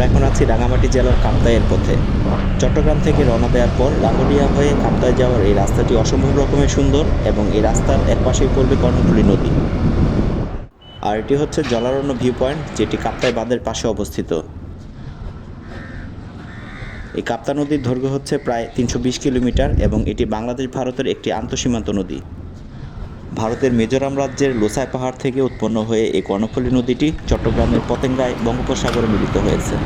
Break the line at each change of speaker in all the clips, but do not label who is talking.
আমরা এখন আছি রাঙামাটি জেলার কাপ্তাইয়ের পথে। চট্টগ্রাম থেকে রওনা দেওয়ার পর লাঙ্গলিয়া হয়ে কাপ্তাই যাওয়ার এই রাস্তাটি অসম্ভব রকমের সুন্দর এবং এই রাস্তার এক পাশেই পড়বে কর্ণফুলী নদী। আর এটি হচ্ছে জলারণ্য ভিউ পয়েন্ট যেটি কাপ্তাই বাঁধের পাশে অবস্থিত। এই কাপ্তা নদীর দৈর্ঘ্য হচ্ছে প্রায় তিনশো বিশ কিলোমিটার এবং এটি বাংলাদেশ, ভারতের একটি আন্তঃসীমান্ত নদী। ভারতের মিজোরাম রাজ্যের লোসাই পাহাড় থেকে উৎপন্ন হয়ে এই কর্ণফুলী নদীটি চট্টগ্রামের পতেঙ্গায় বঙ্গোপসাগরে মিলিত হয়েছে।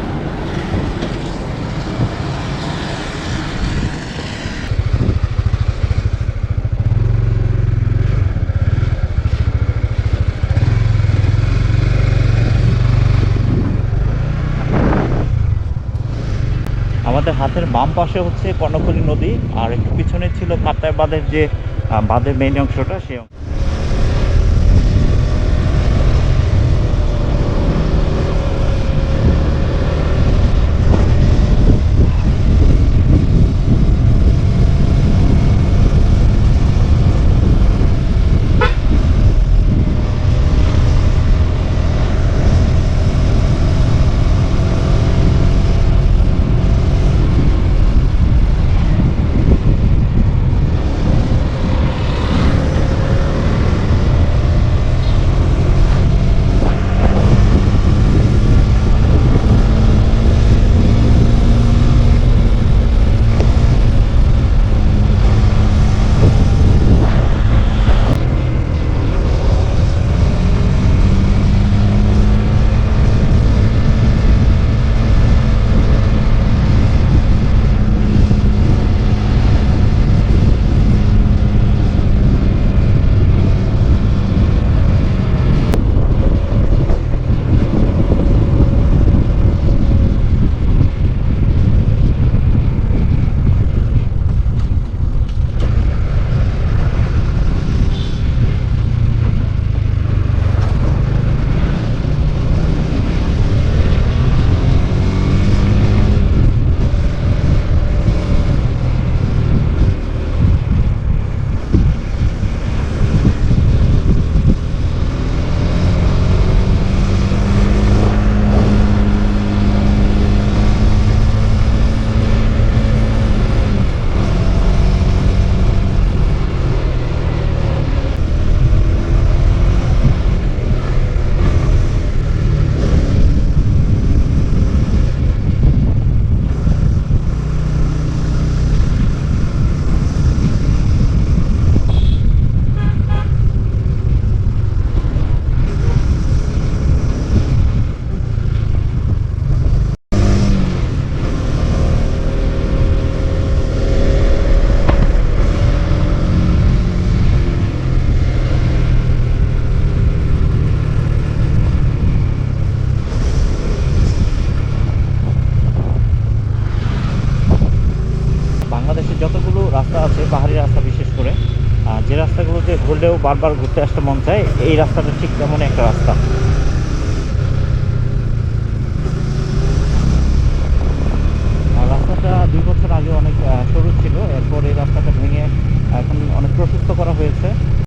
আমাদের হাতের বাম পাশে হচ্ছে কর্ণফুলী নদী, আর একটু পিছনে ছিল কাপ্তাই যে বাঁধের মেইন অংশটা সে যতগুলো রাস্তা আছে, পাহাড়ি রাস্তা বিশেষ করে যে রাস্তাগুলোতে ঘুরলেও বারবার ঘুরতে আসতে মন চায়, এই রাস্তাটা ঠিক তেমনই একটা রাস্তা।